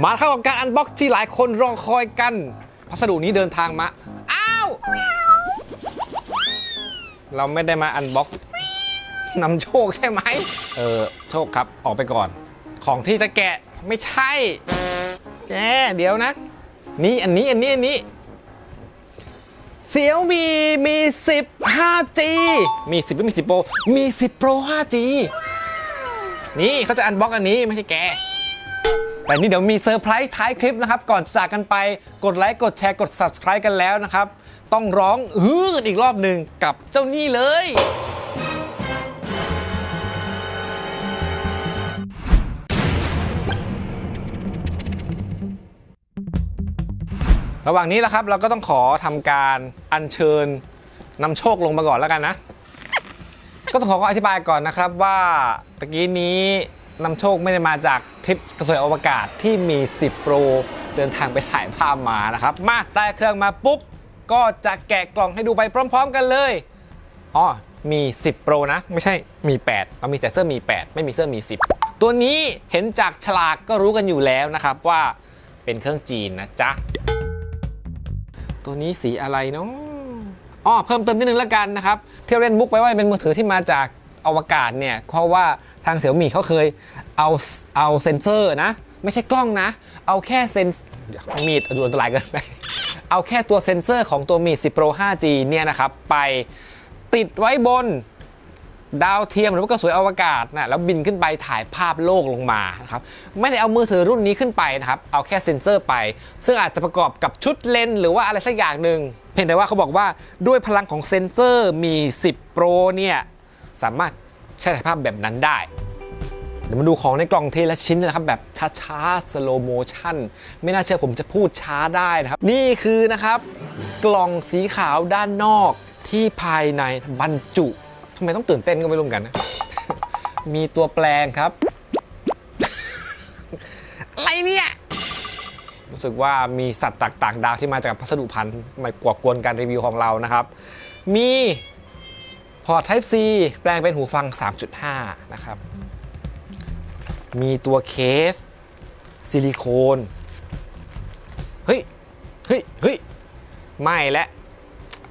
มาเข้ากับการอันบ็อกที่หลายคนรอคอยกัน พัสดุนี้เดินทางมา อ้าว เราไม่ได้มาอันบ็อกนำโชคใช่ไหม เออ โชคครับ ออกไปก่อน ของที่จะแกะไม่ใช่ แก เดี๋ยวนะ นี่อันนี้อันนี้อันนี้เสี่ยวมีมี 10 5G มี 10หรือมี 10 Pro มี 10 Pro 5G นี่เขาจะอันบ็อกอันนี้ไม่ใช่แก แต่นี่เดี๋ยวมีเซอร์ไพรส์ท้ายคลิปนะครับ ก่อนจะจากกันไปกดไลค์กดแชร์กด Subscribe กันแล้วนะครับ ต้องร้องฮือกันอีกรอบหนึ่งกับเจ้านี่เลยระหว่างนี้แหละครับเราก็ต้องขอทำการอัญเชิญนำโชคลงมาก่อนแล้วกันนะ ก็ต้องขออธิบายก่อนนะครับว่าตะกี้นี้ นำโชคไม่ได้มาจากทริปกระสวยอวกาศที่มี 10 โปร เดินทางไปถ่ายภาพมานะครับ มาได้เครื่องมาปุ๊บ ก็จะแกะกล่องให้ดูไปพร้อม ๆ กันเลยอ๋อมี 10โปรนะ ไม่ใช่มี8เรามีแต่เสื้อมี 8 ไม่มีเสื้อมี 10 ตัวนี้เห็นจากฉลากก็รู้กันอยู่แล้วนะครับว่าเป็นเครื่องจีนนะจ๊ะ ตัวนี้สีอะไรเนาะอ๋อเพิ่มเติมนิดนึงแล้วกันนะครับที่เราเล่นมุกไปว่าเป็นมือถือที่มาจาก อวกาศเนี่ยเพราะว่าทางเสี่ยมี่เขาเคยเอาเอาเซนเซอร์นะ ไม่ใช่กล้องนะ เอาแค่เซนเดี๋ยวมีดอันตรายเกินไป เอาแค่ตัวเซนเซอร์ของตัวมี10 Pro 5G เนี่ยนะครับ ไปติดไว้บนดาวเทียมหรือว่ากระสวยอวกาศนะแล้วบินขึ้นไปถ่ายภาพโลกลงมานะครับไม่ได้เอามือถือรุ่นนี้ขึ้นไปนะครับ เอาแค่เซ็นเซอร์ไป ซึ่งอาจจะประกอบกับชุดเลนส์หรือว่าอะไรสักอย่างหนึ่งเพียงแต่ว่าเขาบอกว่าด้วยพลังของเซ็นเซอร์มี 10 Pro เนี่ย สามารถใช้ถ่ายภาพแบบนั้นได้เดี๋ยวมาดูของในกล่องทีละชิ้นนะครับ แบบช้าๆ slow motion ไม่น่าเชื่อผมจะพูดช้าได้นะครับ นี่คือนะครับ กล่องสีขาวด้านนอกที่ภายในบรรจุทำไมต้องตื่นเต้นก็ไม่รู้เหมือนกันนะ มีตัวแปลงครับ อะไรเนี่ยรู้สึกว่ามีสัตว์ต่างๆ ดาวที่มาจากพัสดุพันธุ์มากวกวนการรีวิวของเรานะครับ มี พอร์ต Type C แปลงเป็นหูฟัง 3.5 นะครับ มีตัวเคส ซิลิโคน เฮ้ย เฮ้ย เฮ้ย ไม่และ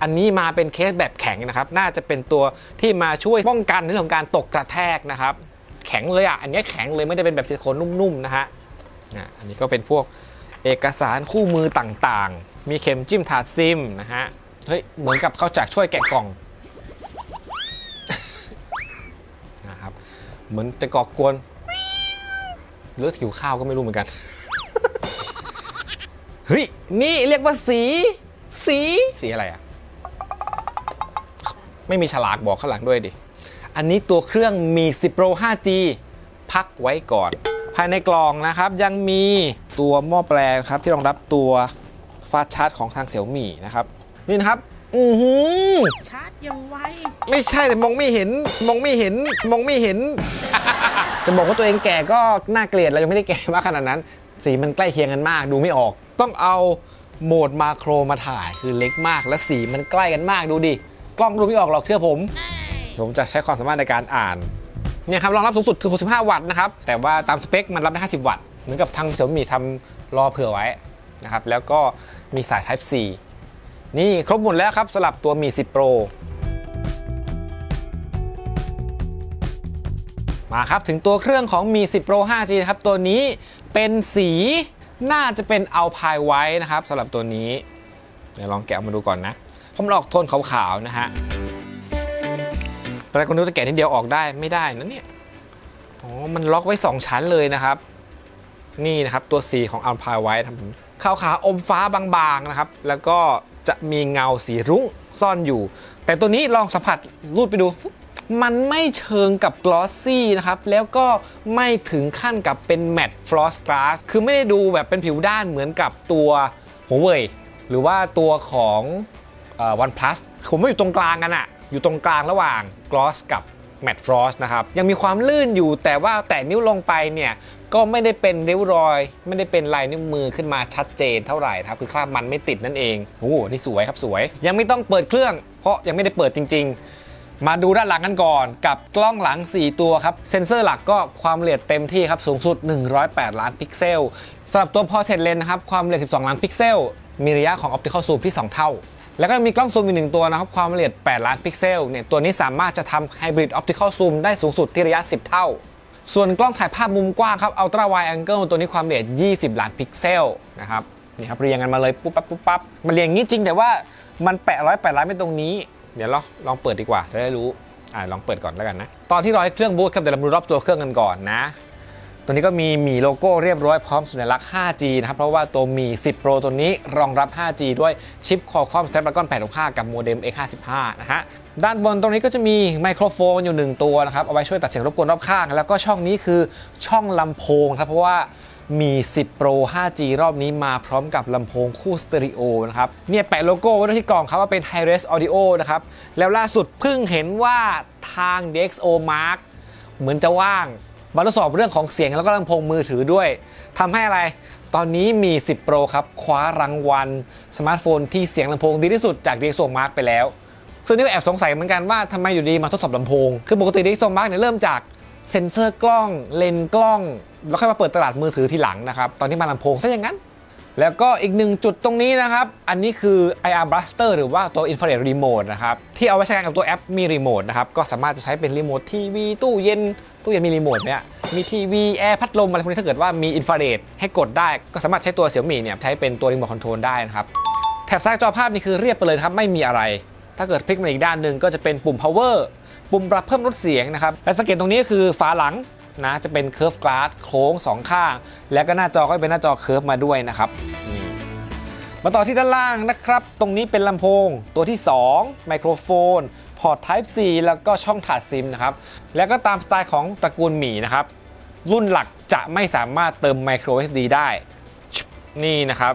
อันนี้มาเป็นเคสแบบแข็งนะครับ น่าจะเป็นตัวที่มาช่วยป้องกันในเรื่องของการตกกระแทกนะครับ แข็งเลยอะ อันนี้แข็งเลยไม่ได้เป็นแบบซิลิโคนนุ่มๆนะฮะอะอันนี้ก็เป็นพวกเอกสารคู่มือต่างๆ มีเข็มจิ้มถาดซิมนะฮะ เฮ้ย เหมือนกับเขาจากช่วยแกะกล่อง เหมือนจะก่อกวนเลือดหิวข้าวก็ไม่รู้เหมือนกัน เฮ้ย นี่เรียกว่าสี สี สีอะไรอะ ไม่มีฉลากบอกข้างหลังด้วยดิ อันนี้ตัวเครื่องมี 10 Pro 5G พักไว้ก่อน ภายในกล่องนะครับยังมีตัวหม้อแปลงครับ ที่รองรับตัวฟาสชาร์จของทางเสี่ยวมี่นะครับ นี่นะครับ อือหือ ไม่ใช่แต่มองไม่เห็นมองไม่เห็นมองไม่เห็น จะบอกว่าตัวเองแก่ก็น่าเกลียดเรายังไม่ได้แก่มากขนาดนั้น สีมันใกล้เคียงกันมากดูไม่ออก ต้องเอาโหมดมาโครมาถ่ายคือเล็กมาก และสีมันใกล้กันมากดูดิกล้องดูไม่ออกหรอกเชื่อผม ผมจะใช้ความสามารถในการอ่านเนี่ยครับรองรับสูงสุดคือ 65 วัตต์นะครับ แต่ว่าตามสเปคมันรับได้ 50 วัตต์ เหมือนกับทางเสี่ยมี่ทำรอเผื่อไว้นะครับ แล้วก็มีสาย Type C นี่ครบหมดแล้วครับสำหรับตัวมี 10 Pro มาครับ ถึงตัวเครื่องของมี 10 Pro 5G นะครับ ตัวนี้เป็นสีน่าจะเป็นเอาพายไว้นะครับสำหรับตัวนี้ เดี๋ยวลองแกะมาดูก่อนนะผมนออกโทนขาวๆนะฮะแรกคนนึกจะแกะนิดเดียวออกได้ไม่ได้นะเนี่ยอ๋อมันล็อกไว้ 2 ชั้นเลยนะครับ นี่นะครับตัวสีของอัลพายไว้ครับขาวขาอมฟ้าบางๆนะครับ แล้วก็จะมีเงาสีรุ้งซ่อนอยู่ แต่ตัวนี้ลองสัมผัสรูดไปดู มันไม่เชิงกับกลอสซี่นะครับ แล้วก็ไม่ถึงขั้นกับเป็นแมตต์ฟลอสกลาสคือไม่ได้ดูแบบเป็นผิวด้านเหมือนกับตัวหัวเว่ยหรือว่าตัวของวันพลัสผมว่าอยู่ตรงกลางกันอะอยู่ตรงกลางระหว่างกลอสกับแมตต์ฟลอสนะครับ ยังมีความลื่นอยู่แต่ว่าแตะนิ้วลงไปเนี่ยก็ไม่ได้เป็นริ้วรอย ไม่ได้เป็นลายนิ้วมือขึ้นมาชัดเจนเท่าไหร่ครับ คือคราบมันไม่ติดนั่นเองโอ้นี่สวยครับสวย ยังไม่ต้องเปิดเครื่อง เพราะยังไม่ได้เปิดจริง ๆ มาดูด้านหลังกันก่อน กับกล้องหลัง 4 ตัวครับ เซ็นเซอร์หลักก็ความละเอียดเต็มที่ครับ สูงสุด 108 ล้านพิกเซลสำหรับตัว Portrait Lens นะครับ ความละเอียด 12 ล้านพิกเซล มีระยะของ Optical Zoom ที่ 2 เท่า แล้วก็มีกล้องซูมอีกหนึ่งตัวนะครับ ความละเอียด 8 ล้านพิกเซล เนี่ย ตัวนี้สามารถจะทำ Hybrid Optical Zoom ได้สูงสุดที่ระยะ 10 เท่า ส่วนกล้องถ่ายภาพมุมกว้างครับ Ultra Wide Angle ตัวนี้ความละเอียด 20 ล้านพิกเซลนะครับนี่ครับเรียงกันมาเลยปุ๊บปั๊บปุ๊บปั๊บมันเรียงงี้จริงแต่ว่ามันแปะร้อยแปดล้านไม่ตรงนี้ เดี๋ยวเราลองเปิดดีกว่าจะได้รู้อ่าลองเปิดก่อนแล้วกันนะ ตอนที่รอให้เครื่องบูตครับเดี๋ยวเราดูรอบตัวเครื่องกันก่อนนะ ตัวนี้ก็มีมีโลโก้เรียบร้อยพร้อมสัญลักษณ์ 5G นะครับ เพราะว่าตัวมี 10 Pro ตัวนี้รองรับ 5G ด้วยชิป Qualcomm Snapdragon 865 กับโมเด็ม X55 นะฮะ ด้านบนตรงนี้ก็จะมีไมโครโฟนอยู่ 1 ตัวนะครับ เอาไว้ช่วยตัดเสียงรบกวนรอบข้าง แล้วก็ช่องนี้คือช่องลำโพงครับเพราะว่า มี 10 Pro 5G รอบนี้มาพร้อมกับลำโพงคู่สเตอริโอนะครับ เนี่ยแปะโลโก้ไว้ที่กล่องครับว่าเป็น Hi-Res Audio นะครับ แล้วล่าสุดเพิ่งเห็นว่าทาง DxO Mark เหมือนจะว่างมาทดสอบเรื่องของเสียงแล้วก็ลำโพงมือถือด้วยทำให้อะไร ตอนนี้มี 10 Pro ครับ คว้ารางวัล สมาร์ทโฟนที่เสียงลำโพงดีที่สุดจาก DxO Mark ไปแล้ว ซึ่งนี่ก็แอบสงสัยเหมือนกันว่าทำไมอยู่ดีมาทดสอบลำโพง คือปกติ DxO Mark เนี่ยเริ่มจากเซ็นเซอร์กล้องเลนกล้อง แล้วค่อยมาเปิดตลาดมือถือทีหลังนะครับ ตอนนี้มาลำโพงซะอย่างนั้น แล้วก็อีกหนึ่งจุดตรงนี้นะครับ อันนี้คือ IR Blaster หรือว่าตัว Infrared Remote นะครับ ที่เอาไว้ใช้งานกับตัวแอปมีรีโมทนะครับ ก็สามารถจะใช้เป็นรีโมททีวีตู้เย็น ตู้เย็นมีรีโมทเนี่ยมีทีวีแอร์พัดลมอะไรพวกนี้ถ้าเกิดว่ามีอินฟราเรดให้กดได้ ก็สามารถใช้ตัวเสี่ยมี่เนี่ยใช้เป็นตัวรีโมทคอนโทรลได้นะครับแถบซ้ายจอภาพนี่คือเรียบไปเลยครับไม่มีอะไร ถ้าเกิดพลิกมาอีกด้านหนึ่งก็จะเป็นปุ่ม power ปุ่มปรับเพิ่มลดเสียงนะครับและสังเกตตรงนี้ก็คือฝาหลัง นะจะเป็น curve glass โค้งสองข้าง แล้วก็หน้าจอก็เป็นหน้าจอ curve มาด้วยนะครับนี่มาต่อที่ด้านล่างนะครับ ตรงนี้เป็นลำโพงตัวที่ 2 ไมโครโฟน พอร์ต Type C แล้วก็ช่องถาดซิมนะครับ แล้วก็ตามสไตล์ของตระกูลหมีนะครับ รุ่นหลักจะไม่สามารถเติม Micro SD ได้ นี่นะครับ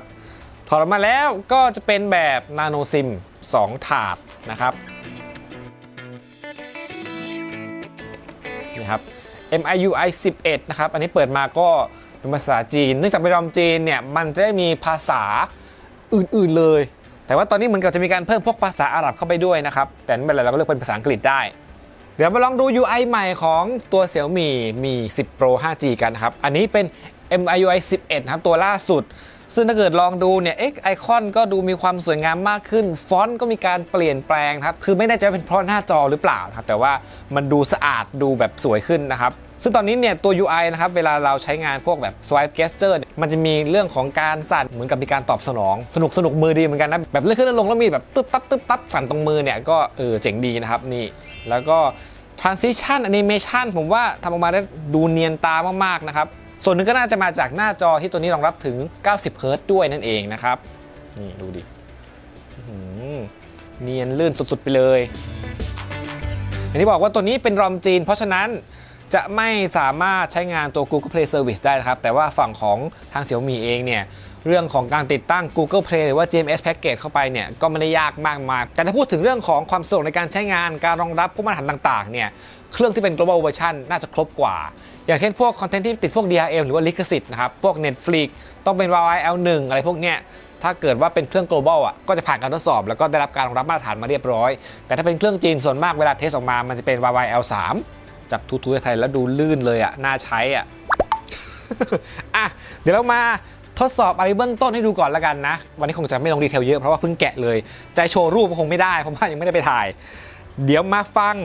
ถอดออกมาแล้วก็จะเป็นแบบนาโนซิม2ถาดนะครับนี่ครับ MIUI 11 นะครับ อันนี้เปิดมาก็เป็นภาษาจีน เนื่องจากเป็นรอมจีนเนี่ย มันจะไม่มีภาษาอื่นๆเลย แต่ว่าตอนนี้เหมือนกับจะมีการเพิ่มพวกภาษาอาหรับเข้าไปด้วยนะครับ แต่ไม่เป็นไรเราก็เลือกเป็นภาษาอังกฤษได้ เดี๋ยวมาลองดู UI ใหม่ของตัว Xiaomi Mi 10 Pro 5G กันนะครับ อันนี้เป็น MIUI 11 นะครับ ตัวล่าสุด ซึ่งถ้าเกิดลองดูเนี่ย X ไอคอนก็ดูมีความสวยงามมากขึ้น ฟอนต์ก็มีการเปลี่ยนแปลงครับ คือไม่แน่ใจเป็นเพราะหน้าจอหรือเปล่าครับ แต่ว่ามันดูสะอาดดูแบบสวยขึ้นนะครับซึ่งตอนนี้เนี่ยตัว UI นะครับเวลาเราใช้งานพวกแบบ swipe gesture เนี่ยมันจะมีเรื่องของการสั่นเหมือนกับมีการตอบสนอง สนุกสนุกมือดีเหมือนกันนะ แบบเลื่อนขึ้นเลื่อนลงแล้วมีแบบตึ๊บตับตึ๊บตับสั่นตรงมือเนี่ยก็เออเจ๋งดีนะครับนี่ แล้วก็ transition animation ผมว่าทำออกมาได้ดูเนียนตามากๆนะครับ ส่วนหนึ่งก็น่าจะมาจากหน้าจอที่ตัวนี้รองรับถึง 90เฮิรต์ด้วยนั่นเองนะครับ นี่ดูดิเนียนลื่นสุดๆไปเลย อย่างที่บอกว่าตัวนี้เป็นรอมจีน เพราะฉะนั้นจะไม่สามารถใช้งานตัว Google Play Service ได้นะครับ แต่ว่าฝั่งของทาง Xiaomi เองเนี่ยเรื่องของการติดตั้ง Google Play หรือว่า GMS Package เข้าไปเนี่ยก็ไม่ได้ยากมากมายแต่ถ้าพูดถึงเรื่องของความสะดวกในการใช้งานการรองรับพวกมาตรฐานต่างๆเนี่ยเครื่องที่เป็น global version น่าจะครบกว่า อย่างเช่นพวกคอนเทนต์ที่ติดพวก DRM หรือว่าลิขสิทธิ์นะครับ พวก Netflix ต้องเป็น Huawei L1 อะไรพวกเนี้ยถ้าเกิดว่าเป็นเครื่อง global อะก็จะผ่านการทดสอบ แล้วก็ได้รับการรองรับมาตรฐานมาเรียบร้อย แต่ถ้าเป็นเครื่องจีนส่วนมากเวลาเทสออกมามันจะเป็น Huawei L3 จับทูๆไทยแล้วดูลื่นเลยอะน่าใช้อะอะเดี๋ยวเรามาทดสอบอะไรเบื้องต้นให้ดูก่อนล้วกันนะ วันนี้คงจะไม่ลงดีเทลเยอะเพราะว่าเพิ่งแกะเลย ใจะโชว์รูปก็คงไม่ได้เพราะว่ายังไม่ได้ไปถ่าย เดี๋ยวมาฟัง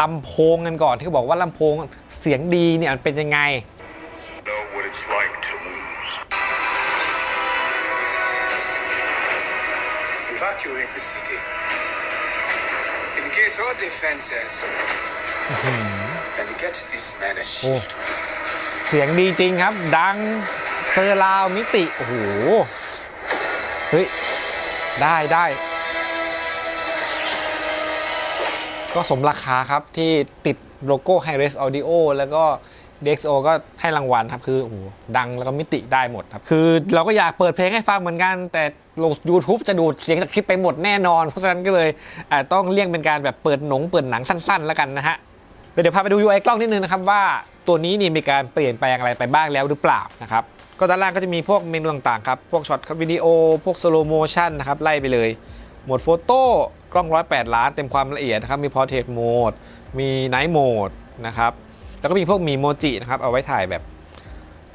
ลำโพงกันก่อนที่เขาบอกว่าลำโพง สียงดีเนี่ยมันเป็นยังไง know what it's like to lose. Evacuate the city. Engage all defenses. And get this man a โอ้ shield. เสียงดีจริงครับ ดังเซอร์ราวมิติ โอ้โห เฮ้ย ได้ได้ ก็สมราคาครับที่ติด โลโก้ Hi-Res Audio แล้วก็ DxO ก็ให้รางวัลครับ คือโอ้โหดังแล้วก็มิติได้หมดครับ คือเราก็อยากเปิดเพลงให้ฟังเหมือนกัน แต่ลง YouTube จะดูดเสียงจากคลิปไปหมดแน่นอน เพราะฉะนั้นก็เลยต้องเลี่ยงเป็นการแบบเปิดหนงเปิดหนังสั้น ๆ แล้วกันนะฮะเดี๋ยวพาไปดู UI กล้องนิดนึงนะครับว่าตัวนี้นี่มีการเปลี่ยนแปลงอะไรไปบ้างแล้วหรือเปล่านะครับก็ด้านล่างก็จะมีพวกเมนูต่างๆครับพวกช็อตวิดีโอ พวกสโลโมชันนะครับไล่ไปเลยโหมดโฟโต้กล้อง 108 ล้านเต็มความละเอียดนะครับมี Portrait Mode มี Night Mode นะครับ แล้วก็มีพวกมีโมจินะครับ เอาไว้ถ่ายแบบ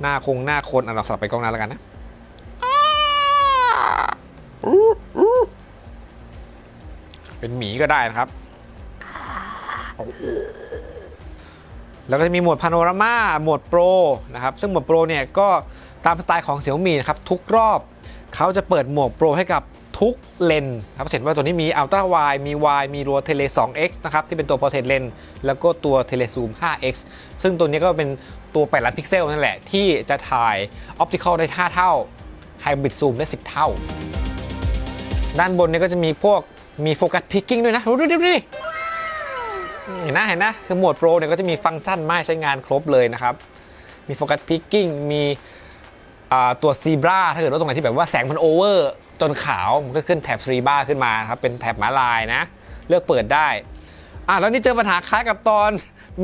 หน้าคงหน้าคนอะเราสลับไปกล้องหน้าแล้วกันนะเป็นหมีก็ได้นะครับ แล้วก็จะมีโหมดพาโนรามาโหมดโปรนะครับ ซึ่งโหมดโปรเนี่ยก็ตามสไตล์ของ Xiaomi นะครับ ทุกรอบเขาจะเปิดโหมดโปรให้กับ ทุกเลนส์ครับเห็นว่าตัวนี้มี Ultra Wide มี Wide มี RAW Tele 2x นะครับที่เป็นตัว Portrait Lens แล้วก็ตัว Telezoom 5x ซึ่งตัวนี้ก็เป็นตัว8ล้านพิกเซลนั่นแหละ ที่จะถ่าย Optical ได้ 5 เท่า Hybrid Zoom ได้ 10 เท่า ด้านบนนี่ยก็จะมีพวกมีโฟกัสพิกกิ้งด้วยนะ ดูดิดูดิเห็นนะเห็นนะคือโหมดโปรเนี่ยก็จะมีฟังก์ชันไมาให้ใช้งานครบเลยนะครับ มีโฟกัสพิกกิ้งมีตัวซีบราถ้าเกิดว่าตรงไหนที่แบบว่าแสงมันโอเวอร์ จนขาวมันก็ขึ้นแถบซีบราขึ้นมาครับเป็นแถบม้าลายนะ เลือกเปิดได้อะแล้วนี่เจอปัญหาคล้ายกับตอน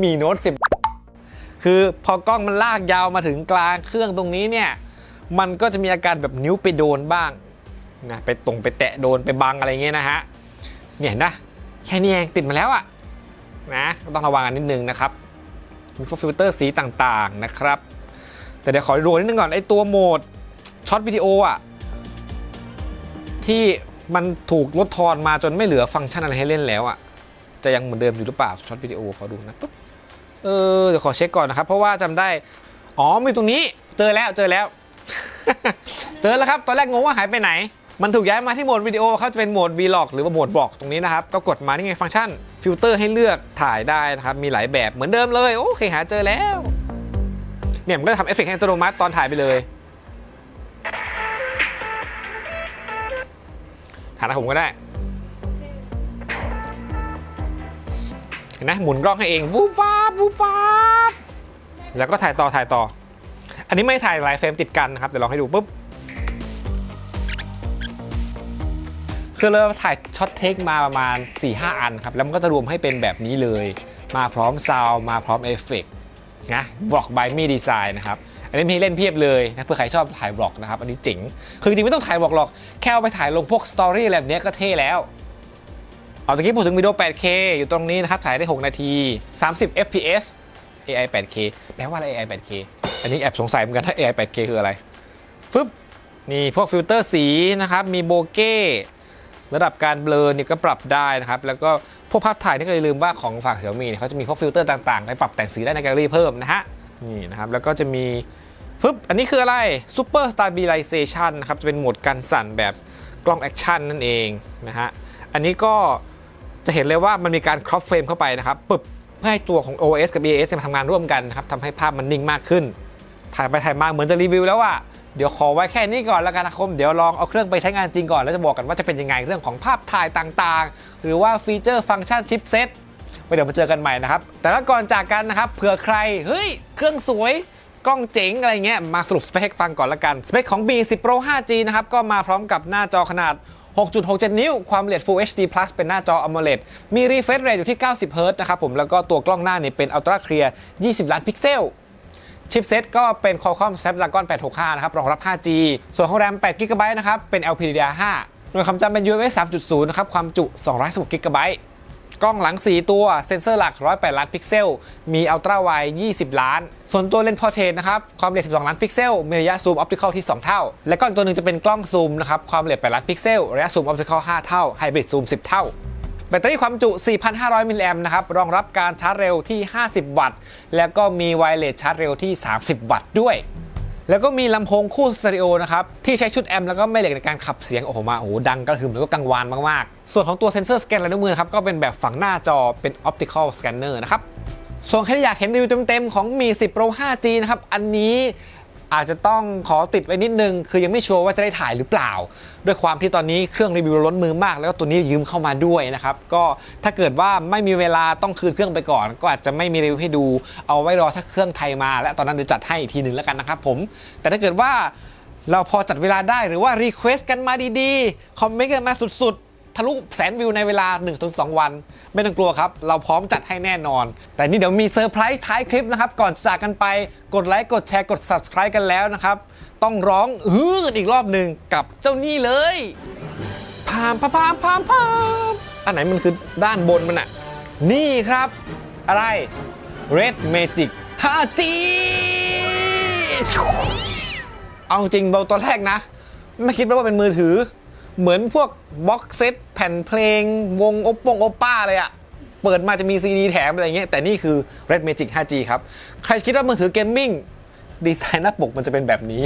มีโน้ต10คือพอกล้องมันลากยาวมาถึงกลางเครื่องตรงนี้เนี่ย มันก็จะมีอาการแบบนิ้วไปโดนบ้างนะไปตรงไปแตะโดนไปบังอะไรเงี้ยนะฮะเนี่ยเห็นนะแค่นี้เองติดมาแล้วอะนะก็ต้องระวังกันนิดนึงนะครับมีฟิลเตอร์สีต่างๆนะครับ แต่เดี๋ยวขอดูนิดนึงก่อนไอตัวโหมดช็อตวิดีโออะ ที่มันถูกลดทอนมาจนไม่เหลือฟังก์ชันอะไรให้เล่นแล้วอะจะยังเหมือนเดิมอยู่หรือเปล่าช็อตวิดีโอขอดูนะปุ๊บเออเดี๋ยวขอเช็คก่อนนะครับ เพราะว่าจำได้ อ๋อมีตรงนี้เจอแล้วเจอแล้ว เจอแล้วครับ ตอนแรกงงว่าหายไปไหน มันถูกย้ายมาที่โหมดวิดีโอเขาจะเป็นโหมด Vlog หรือว่าโหมด Vlog ตรงนี้นะครับ ก็กดมานี่ไงฟังก์ชัน ฟิลเตอร์ให้เลือกถ่ายได้นะครับ มีหลายแบบเหมือนเดิมเลย โอเคหาเจอแล้ว เนี่ยมันก็จะทำเอฟเฟกต์ให้อัตโนมัติตอนถ่ายไปเลย ถ่ายนะผมก็ได้ เห็นไหมหมุนกล้องให้เองวูบวาบวูบวาบแล้วก็ถ่ายต่อถ่ายต่อ อันนี้ไม่ถ่ายหลายเฟรมติดกันนะครับเดี๋ยวลองให้ดูปุ๊บคือเราถ่ายช็อตเทคมาประมาณ 4-5 อันครับ แล้วมันก็จะรวมให้เป็นแบบนี้เลย มาพร้อมซาวมาพร้อมเอฟเฟกต์นะบล็อกบายมีดีไซน์นะครับ อันนี้มีเล่นเพียบเลยนะเพื่อใครชอบถ่ายบล็อกนะครับอันนี้เจ๋งคือจริงไม่ต้องถ่ายบล็อกหรอกแค่เอาไปถ่ายลงพวกสตอรี่อะไรแบบนี้ก็เท่แล้วเอาตะกี้พูดถึงวิดีโอ 8K อยู่ตรงนี้นะครับถ่ายได้ 6 นาที 30 fps AI 8K แปลว่าอะไร AI 8K อันนี้แอบสงสัยเหมือนกันถ้า AI 8K คืออะไรฟึบนี่พวกฟิลเตอร์สีนะครับมีโบเก้ระดับการเบลอเนี่ยก็ปรับได้นะครับ แล้วก็พวกภาพถ่ายที่เคยลืมว่าของฝั่งเสี่ยมี่เนี่ยเขาจะมีพวกฟิลเตอร์ต่างๆ ไปปรับแต่งสีได้ในแกลเลอรี่เพิ่มนะฮะนี่นะครับแล้วก็จะมี ฟึบอันนี้คืออะไร Super Stabilization นะครับ จะเป็นโหมดการสั่นแบบกล้องแอคชั่นนั่นเองนะฮะ อันนี้ก็จะเห็นเลยว่ามันมีการครอปเฟรมเข้าไปนะครับปึบเพื่อให้ตัวของ OS กับ EAS มาทำงานร่วมกันนะครับทำให้ภาพมันนิ่งมากขึ้น ถ่ายไปถ่ายมาเหมือนจะรีวิวแล้วอะเดี๋ยวขอไว้แค่นี้ก่อนแล้วกันนะครับเดี๋ยวลองเอาเครื่องไปใช้งานจริงก่อน แล้วจะบอกกันว่าจะเป็นยังไงเรื่องของภาพถ่ายต่างๆ หรือว่าฟีเจอร์ฟังก์ชันชิปเซ็ตไว้เดี๋ยวมาเจอกันใหม่นะครับ แต่ก่อนจากกันนะครับ เผื่อใคร เฮ้ย เครื่องสวย กล้องเจ๋งอะไรเงี้ยมาสรุปสเปคฟังก่อนละกัน สเปคของ B10 Pro 5G นะครับก็มาพร้อมกับหน้าจอขนาด 6.67 นิ้ว ความละเอียด Full HD Plus เป็นหน้าจอ AMOLED มี refresh rate อยู่ที่ 90 Hz นะครับผม แล้วก็ตัวกล้องหน้าเนี่ยเป็น Ultra Clear 20 ล้านพิกเซล ชิปเซตก็เป็น Qualcomm Snapdragon 865 นะครับ รองรับ 5G ส่วนของ RAM 8 GB นะครับ เป็น LPDDR5 หน่วยความจำเป็น UFS 3.0 นะครับ ความจุ 216 GB กล้องหลัง 4 ตัวเซ็นเซอร์หลัก 108 ล้านพิกเซล มี Ultra Wide 20 ล้าน ส่วนตัวเลนส์พอร์เทรตนะครับความละเอียด 12 ล้านพิกเซล มีระยะซูมออปติคอลที่ 2 เท่า และก็อีกตัวหนึ่งจะเป็นกล้องซูมนะครับความละเอียด 8 ล้านพิกเซล ระยะซูมออปติคอล 5 เท่าไฮบริดซูม 10 เท่าแบตเตอรี่ความจุ 4,500 มิลลิแอมป์นะครับ รองรับการชาร์จเร็วที่ 50 วัตต์ แล้วก็มีไวเลสชาร์จเร็วที่ 30 วัตต์ด้วย แล้วก็มีลำโพงคู่สเตอริโอนะครับที่ใช้ชุดแอมป์แล้วก็แม่เหล็กในการขับเสียงโอ้โหมาโอ้โหดังกระหึ่มแล้วก็กังวานมากๆ ส่วนของตัวเซนเซอร์สแกนลายนิ้วมือนะครับก็เป็นแบบฝังหน้าจอเป็นออปติคอลสแกนเนอร์นะครับส่วนใครที่อยากเห็นรีวิวเต็มๆของมี 10 Pro 5G นะครับอันนี้ อาจจะต้องขอติดไว้นิดนึง คือยังไม่ชัวร์ว่าจะได้ถ่ายหรือเปล่า ด้วยความที่ตอนนี้เครื่องรีวิวล้นมือมาก แล้วก็ตัวนี้ยืมเข้ามาด้วยนะครับ ก็ถ้าเกิดว่าไม่มีเวลาต้องคืนเครื่องไปก่อน ก็อาจจะไม่มีรีวิวให้ดู เอาไว้รอถ้าเครื่องไทยมา และตอนนั้นเดี๋ยวจัดให้อีกทีหนึ่งแล้วกันนะครับผม แต่ถ้าเกิดว่าเราพอจัดเวลาได้หรือว่ารีเควสกันมาดีๆ คอมเมนต์กันมาสุดๆ ทะลุแสนวิวในเวลา 1-2 วัน ไม่ต้องกลัวครับ เราพร้อมจัดให้แน่นอน แต่นี่เดี๋ยวมีเซอร์ไพรส์ท้ายคลิปนะครับ ก่อนจากกันไปกดไลค์กดแชร์กด subscribe กันแล้วนะครับ ต้องร้องฮือกันอีกรอบหนึ่งกับเจ้านี่เลยพามพามพามพามพามอันไหนมันคือด้านบนมันอะนี่ครับ อะไร Red Magic 5G เอาจริงเบลตัวแรกนะ ไม่คิดว่าเป็นมือถือ เหมือนพวกบ็อกเซตแผ่นเพลงวงโอปปงโอป้าเลยอะเปิดมาจะมีซีดีแถมอะไรเงี้ยแต่นี่คือ Red Magic 5G ครับ ใครคิดว่ามือถือเกมมิ่งดีไซน์หน้าปกมันจะเป็นแบบนี้